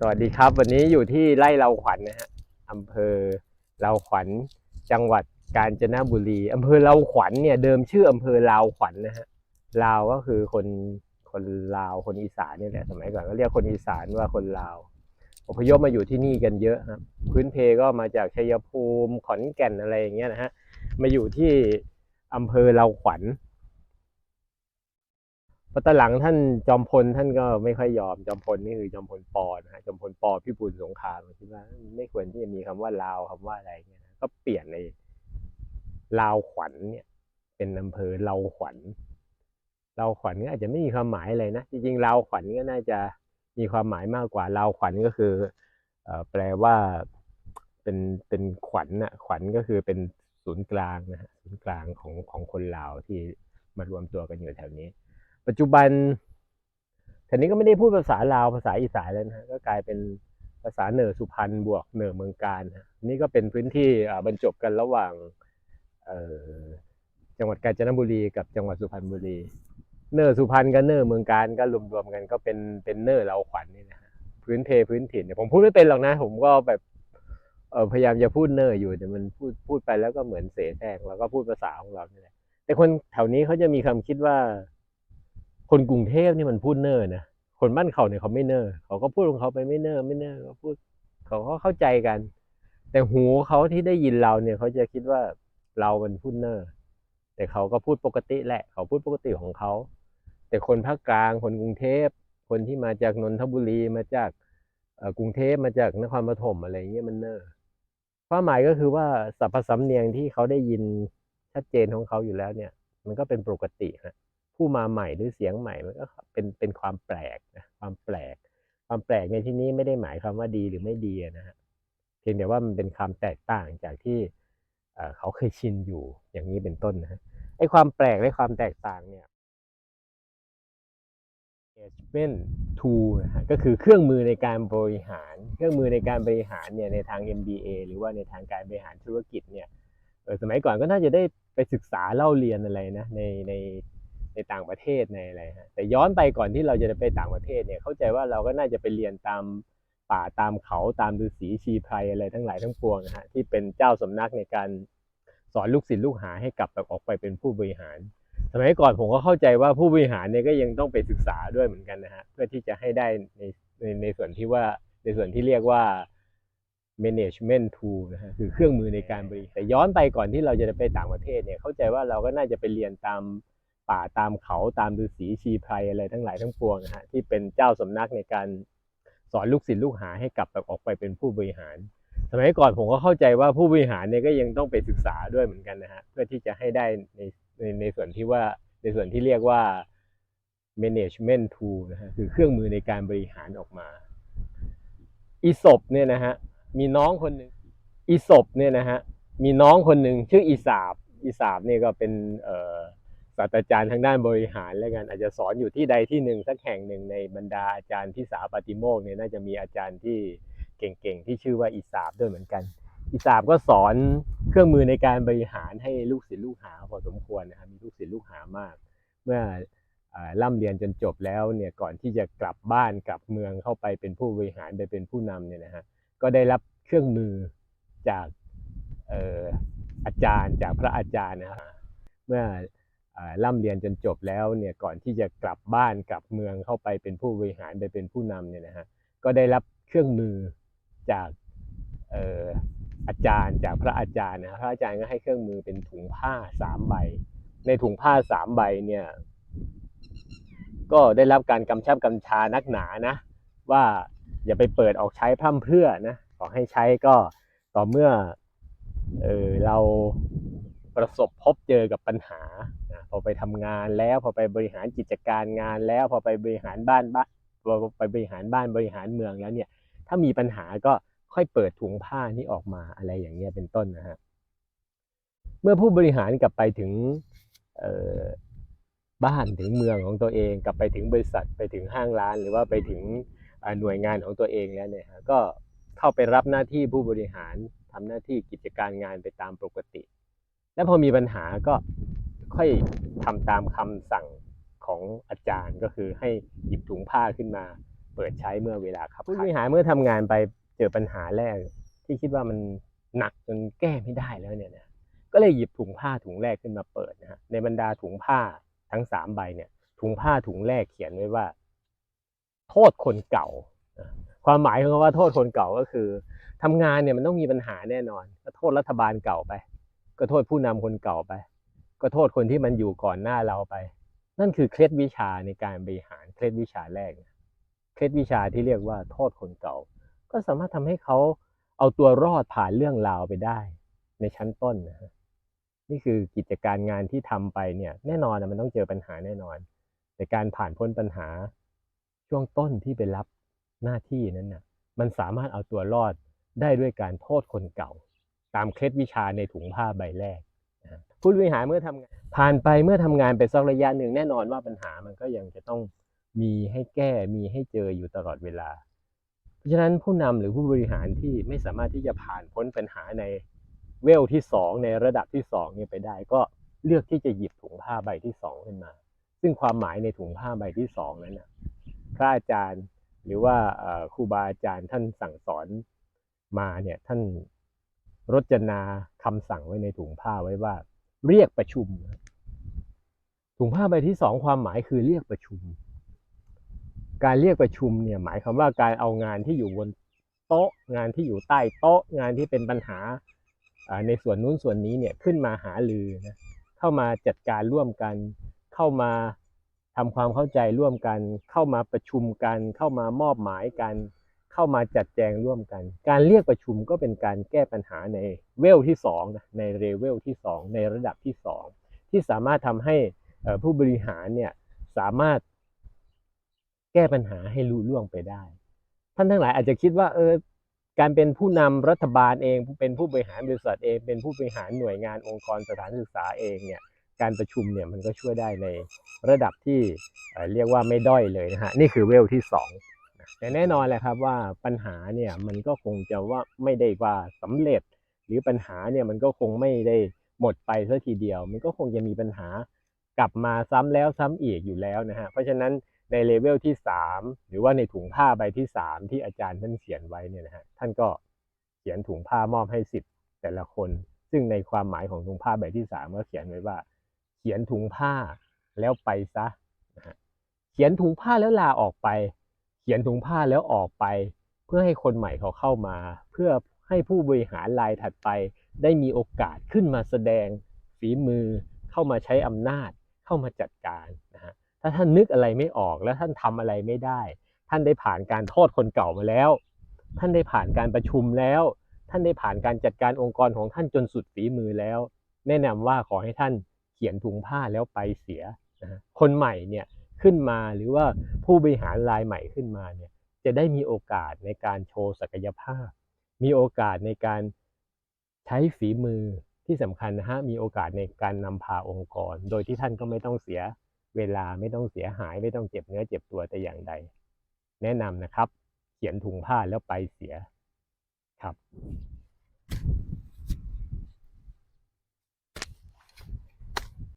สวัสดีครับ วันนี้อยู่ที่ไร่เราขวัญนะฮะอำเภอเราขวัญจังหวัดกาญจนบุรีอำเภอเราขวัญเนี่ยเดิมชื่ออำเภอลาวขวัญนะฮะลาวก็คือคนคนลาวคนอีสานนี่แหละสมัยก่อนก็เรียกคนอีสานว่าคนลาวอพยพมาอยู่ที่นี่กันเยอะครับ พื้นเพก็มาจากชัยภูมิขอนแก่นอะไรอย่างเงี้ยนะฮะมาอยู่ที่อำเภอเราขวัญ พอตอนหลังท่านจอมพลท่านก็ไม่ค่อยยอมจอมพลนี่คือจอมพลปอนะฮะจอมพลปอพิบูลสงครามคิดว่าไม่ควรที่จะมีคำว่าลาวคำว่าอะไรเงี้ยก็เปลี่ยนในลาวขวัญเนี่ย เป็นอำเภอเราขวัญเราขวัญก็อาจจะไม่มีความหมายอะไรนะจริงๆลาวขวัญก็น่าจะมีความหมายมากกว่าลาวขวัญก็คือเอแปลว่าเป็นเป็นขวัญน่ะขวัญก็คือเป็นศูนย์กลางนะฮะศูนย์กลางของของคนลาวที่มารวมตัวกันอยู่แถวนี้ ปัจจุบันแถวนี้ก็ไม่ได้พูดภาษาลาวภาษาอีสานแล้วนะก็กลายเป็นภาษาเหนือสุพรรณบวกเหนือเมืองการฮะนี่ก็เป็นพื้นที่บรรจบกันระหว่างจังหวัดกาญจนบุรีกับจังหวัดสุพรรณบุรีเนอร์สุพรรณกับเนอร์เมืองการก็รวมๆกันก็เป็นเป็นเนอร์เราขวัญนี่นะพื้นเพพื้นถิ่นเนี่ยผมพูดไม่เป็นหรอกนะ ผมก็แบบพยายามจะพูดเนอร์อยู่แต่มันพูดพูดไปแล้วก็เหมือนเสแสร้งเราก็พูดภาษาของเราเนี่แหละแต่คนแถวนี้เขาจะมีความคิดว่า คนกรุงเทพนี่มันพูดเนอร์นะคนบ้านเขาเนี่ยเขาไม่เนอร์เขาก็พูดของเขาไปไม่เนอร์ไม่เนอร์เขาพูดเขาก็เข้าใจกัน แต่หูเขาที่ได้ยินเราเนี่ยเขาจะคิดว่าเรามันพูดเนอร์แต่เขาก็พูดปกติแหละ เขาพูดปกติของเขา แต่คนภาคกลางคนกรุงเทพคนที่มาจากนนทบุรีมาจากกรุงเทพมาจากนครปฐมอะไรเงี้ยมันเนอร์ความหมายก็คือว่าสรรพสำเนียงที่เขาได้ยินชัดเจนของเขาอยู่แล้วเนี่ย มันก็เป็นปกติฮะ ผู้มาใหม่หรือเสียงใหม่มันก็เป็นเป็นความแปลกนะความแปลก ความแปลกในที่นี้ไม่ได้หมายความว่าดีหรือไม่ดีนะฮะเพียงแต่ว่ามันเป็นความแตกต่างจากที่เขาเคยชินอยู่อย่างนี้เป็นต้นนะฮะไอ้ความแปลกและความแตกต่างเนี่ย management tool นะฮะก็คือเครื่องมือในการบริหาร เครื่องมือในการบริหารเนี่ยในทาง MBA หรือว่าในทางการบริหารธุรกิจเนี่ยสมัยก่อนก็น่าจะได้ไปศึกษาเล่าเรียนอะไรนะในใน ในต่างประเทศในอะไรฮะแต่ย้อนไปก่อนที่เราจะไปต่างประเทศเนี่ยเข้าใจว่าเราก็น่าจะไปเรียนตามป่าตามเขาตามฤาษีชีไพรอะไรทั้งหลายทั้งปวงนะฮะที่เป็นเจ้าสำนักในการสอนลูกศิษย์ลูกหาให้กลับแบบออกไปเป็นผู้บริหาร สมัยก่อนผมก็เข้าใจว่าผู้บริหารเนี่ยก็ยังต้องไปศึกษาด้วยเหมือนกันนะฮะเพื่อที่จะให้ได้ในในในส่วนที่ว่าในส่วนที่เรียกว่า management tool นะฮะคือเครื่องมือในการบริหารแต่ย้อนไปก่อนที่เราจะไปต่างประเทศเนี่ยเข้าใจว่าเราก็น่าจะไปเรียนตาม ป่าตามเขาตามฤาษีชีไพรอะไรทั้งหลายทั้งปวงนะฮะที่เป็นเจ้าสำนักในการสอนลูกศิษย์ลูกหาให้กลับแบบออกไปเป็นผู้บริหาร สมัยก่อนผมก็เข้าใจว่าผู้บริหารเนี่ยก็ยังต้องไปศึกษาด้วยเหมือนกันนะฮะเพื่อที่จะให้ได้ในในในส่วนที่ว่าในส่วนที่เรียกว่า management tool นะฮะคือเครื่องมือในการบริหารออกมาอีศบเนี่ยนะฮะมีน้องคนหนึ่งอีศบเนี่ยนะฮะมีน้องคนหนึ่งชื่ออีสาบอีสาบเนี่ยก็เป็นเอ่อ ศาสตราจารย์ทางด้านบริหารแล้วกันอาจจะสอนอยู่ที่ใดที่หนึ่งสักแห่งหนึ่งในบรรดาอาจารย์ที่สาปาติโมกเนี่ยน่าจะมีอาจารย์ที่เก่งๆที่ชื่อว่าอีสาบด้วยเหมือนกันอีสาบก็สอนเครื่องมือในการบริหารให้ลูกศิษย์ลูกหาพอสมควรนะครับมีลูกศิษย์ลูกหามาก เมื่อเอ่อร่ำเรียนจนจบแล้วเนี่ยก่อนที่จะกลับบ้านกลับเมืองเข้าไปเป็นผู้บริหารไปเป็นผู้นำเนี่ยนะฮะก็ได้รับเครื่องมือจากอออาจารย์จากพระอาจารย์นะฮะเมื่อ ร่ำเรียนจนจบแล้วเนี่ยก่อนที่จะกลับบ้านกลับเมืองเข้าไปเป็นผู้บริหารไปเป็นผู้นำเนี่ยนะฮะก็ได้รับเครื่องมือจากอออาจารย์จากพระอาจารย์นะพระอาจารย์ก็ให้เครื่องมือเป็นถุงผ้าสามใบ ในถุงผ้าสามใบเนี่ยก็ได้รับการกำชับกำชานักหนานะ ว่าอย่าไปเปิดออกใช้พร่ำเพื่อนะขอให้ใช้ก็ต่อเมื่อเออเราประสบพบเจอกับปัญหา พอไปทำงานแล้วพอไปบริหารกิจการงานแล้วพอไปบริหารบ้านบ้านพอไปบริหารบ้านบริหารเมืองแล้วเนี่ย ถ้ามีปัญหาก็ค่อยเปิดถุงผ้านี้ออกมาอะไรอย่างเงี้ยเป็นต้นนะฮะเมื่อผู้บริหารกลับไปถึงบ้านถึงเมืองของตัวเอง กลับไปถึงบริษัทไปถึงห้างร้าน หรือว่าไปถึงหน่วยงานของตัวเองแล้วเนี่ยฮะก็เข้าไปรับหน้าที่ผู้บริหารทำหน้าที่กิจการงานไปตามปกติ แล้วพอมีปัญหาก็ ค่อยทำตามคำสั่งของอาจารย์ก็คือให้หยิบถุงผ้าขึ้นมา เปิดใช้เมื่อเวลาครับผู้บริหารเมื่อทำงานไปเจอปัญหาแรก ที่คิดว่ามันหนักจนแก้ไม่ได้แล้วเนี่ยนะก็เลยหยิบถุงผ้าถุงแรกขึ้นมาเปิดนะฮะในบรรดาถุงผ้าทั้งสามใบเนี่ย ถุงผ้าถุงแรกเขียนไว้ว่า โทษคนเก่านะความหมายของคำว่าโทษคนเก่าก็คือทำงานเนี่ยมันต้องมีปัญหาแน่นอนก็โทษรัฐบาลเก่าไป ก็โทษผู้นำคนเก่าไป ก็โทษคนที่มันอยู่ก่อนหน้าเราไป นั่นคือเคล็ดวิชาในการบริหารเคล็ดวิชาแรกนะเคล็ดวิชาที่เรียกว่าโทษคนเก่า ก็สามารถทำให้เขาเอาตัวรอดผ่านเรื่องราวไปได้ ในชั้นต้นนะนี่คือกิจการงานที่ทำไปเนี่ย แน่นอนมันต้องเจอปัญหาแน่นอน แต่การผ่านพ้นปัญหาช่วงต้นที่ไปรับหน้าที่นั้นน่ะ มันสามารถเอาตัวรอดได้ด้วยการโทษคนเก่า ตามเคล็ดวิชาในถุงผ้าใบแรก ผู้บริหารเมื่อทำงานผ่านไปเมื่อทำงานไปสักระยะหนึ่งแน่นอนว่าปัญหามันก็ยังจะต้องมีให้แก้มีให้เจออยู่ตลอดเวลา เพราะฉะนั้นผู้นำหรือผู้บริหารที่ไม่สามารถที่จะผ่านพ้นปัญหาในเวลที่สองในระดับที่สองเนี่ยไปได้ ก็เลือกที่จะหยิบถุงผ้าใบที่สองขึ้นมา ซึ่งความหมายในถุงผ้าใบที่สองนั้นนะพระอาจารย์หรือว่าครูบาอาจารย์ท่านสั่งสอนมาเนี่ยท่านรจนาคำสั่งไว้ในถุงผ้าไว้ว่า เรียกประชุมถุงผ้าใบที่สองความหมายคือเรียกประชุม การเรียกประชุมเนี่ยหมายความว่าการเอางานที่อยู่บนโต๊ะงานที่อยู่ใต้โต๊ะงานที่เป็นปัญหาในส่วนนู้นส่วนนี้เนี่ยขึ้นมาหาลือนะเข้ามาจัดการร่วมกัน เข้ามาทำความเข้าใจร่วมกัน เข้ามาประชุมกัน เข้ามามอบหมายกัน เข้ามาจัดแจงร่วมกัน การเรียกประชุมก็เป็นการแก้ปัญหาในเวลที่สองนะในเลเวลที่สองในระดับที่สองที่สามารถทำให้ผู้บริหารเนี่ยสามารถแก้ปัญหาให้ลุล่วงไปได้ ท่านทั้งหลายอาจจะคิดว่าเออการเป็นผู้นำรัฐบาลเอง เป็นผู้บริหารบริษัทเอง เป็นผู้บริหารหน่วยงานองค์กรสถานศึกษาเองเนี่ยการประชุมเนี่ยมันก็ช่วยได้ในระดับที่เเรียกว่าไม่ด้อยเลยนะฮะนี่คือเวลที่สอง แต่แน่นอนแหละครับว่าปัญหาเนี่ยมันก็คงจะว่าไม่ได้ว่าสำเร็จ หรือปัญหาเนี่ยมันก็คงไม่ได้หมดไปซะทีเดียว มันก็คงจะมีปัญหากลับมาซ้ำแล้วซ้ำอีกอยู่แล้วนะฮะเพราะฉะนั้นในเลเวลที่ 3 หรือว่าในถุงผ้าใบที่ 3 ที่อาจารย์ท่านเขียนไว้เนี่ยนะฮะท่านก็เขียนถุงผ้ามอบให้สิทธิ์แต่ละคน ซึ่งในความหมายของถุงผ้าใบที่ 3 ก็เขียนไว้ว่า เขียนถุงผ้าแล้วไปซะนะฮะเขียนถุงผ้าแล้วลาออกไป ขียนถุงผ้าแล้วออกไป เพื่อให้คนใหม่เขาเข้ามา เพื่อให้ผู้บริหารรายถัดไป ได้มีโอกาสขึ้นมาแสดงฝีมือ เข้ามาใช้อำนาจเข้ามาจัดการนะฮะถ้าท่านนึกอะไรไม่ออกแล้วท่านทำอะไรไม่ได้ ท่านได้ผ่านการโทษคนเก่ามาแล้ว ท่านได้ผ่านการประชุมแล้ว ท่านได้ผ่านการจัดการองค์กรของท่านจนสุดฝีมือแล้ว แนะนำว่าขอให้ท่านเขียนถุงผ้าแล้วไปเสียนะฮะคนใหม่เนี่ย ขึ้นมาหรือว่าผู้บริหารรายใหม่ขึ้นมาเนี่ยจะได้มีโอกาสในการโชว์ศักยภาพ มีโอกาสในการใช้ฝีมือที่สำคัญนะฮะมีโอกาสในการนำพาองค์กร โดยที่ท่านก็ไม่ต้องเสียเวลาไม่ต้องเสียหาย ไม่ต้องเจ็บเนื้อเจ็บตัวแต่อย่างใด แนะนำนะครับ เขียนถุงผ้าแล้วไปเสียครับ